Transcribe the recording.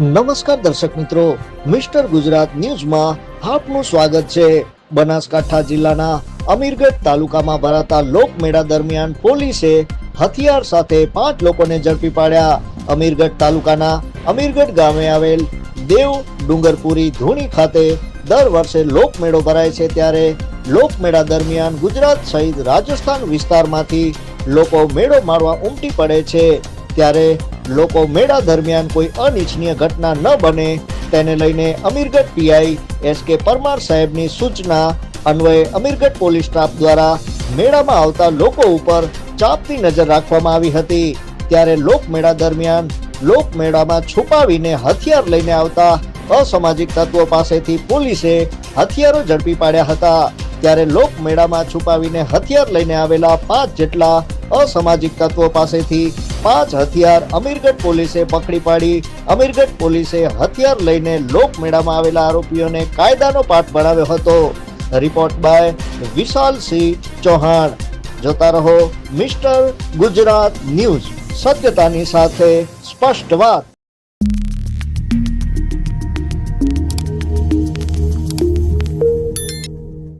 નમસ્કાર દર્શક મિત્રો, મિસ્ટર ગુજરાત ન્યૂઝમાં આપનું સ્વાગત છે. બનાસકાંઠા જિલ્લાના અમીરગઢ તાલુકામાં ભરાતા લોકમેળા દરમિયાન પોલીસે હથિયાર સાથે પાંચ લોકોને ઝડપી પાડ્યા. અમીરગઢ તાલુકાના અમીરગઢ ગામે આવેલ દેવ ડુંગરપુરી ધૂણી ખાતે દર વર્ષે લોકમેળો ભરાય છે ત્યારે લોકમેળા દરમિયાન ગુજરાત સહિત રાજસ્થાન વિસ્તારમાંથી લોકો મેળો મારવા ઉમટી પડે છે. ત્યારે લોકો મેળા દરમિયાન કોઈ અનિચ્છનીય ઘટના ન બને, તેને લઈને અમીરગઢ પીઆઈ એસ કે પરમાર સાહેબની સૂચના અન્વયે અમીરગઢ પોલીસ સ્ટાફ દ્વારા મેળામાં આવતા લોકો ઉપર ચાપતી નજર રાખવામાં આવી હતી. ત્યારે લોકમેળા દરમિયાન લોકમેળામાં છુપાવીને હથિયાર લઈને આવતા અસામાજિક તત્વો પાસેથી પોલીસે હથિયારો ઝડપી પાડ્યા હતા. ત્યારે લોકમેળામાં છુપાવીને હથિયાર લઈને આવેલા પાંચ જેટલા અસામાજિક તત્વો પાસેથી પાંચ હથિયાર અમીરગઢ પોલીસે પકડી પાડી. અમીરગઢ પોલીસે હથિયાર લઈને લોકમેળામાં આવેલા આરોપીઓને કાયદાનો પાઠ ભણાવ્યો હતો. Report by Vishalsinh Chauhan. જોતા રહો મિસ્ટર ગુજરાત ન્યૂઝ. સત્યતાની સાથે સ્પષ્ટ વાત.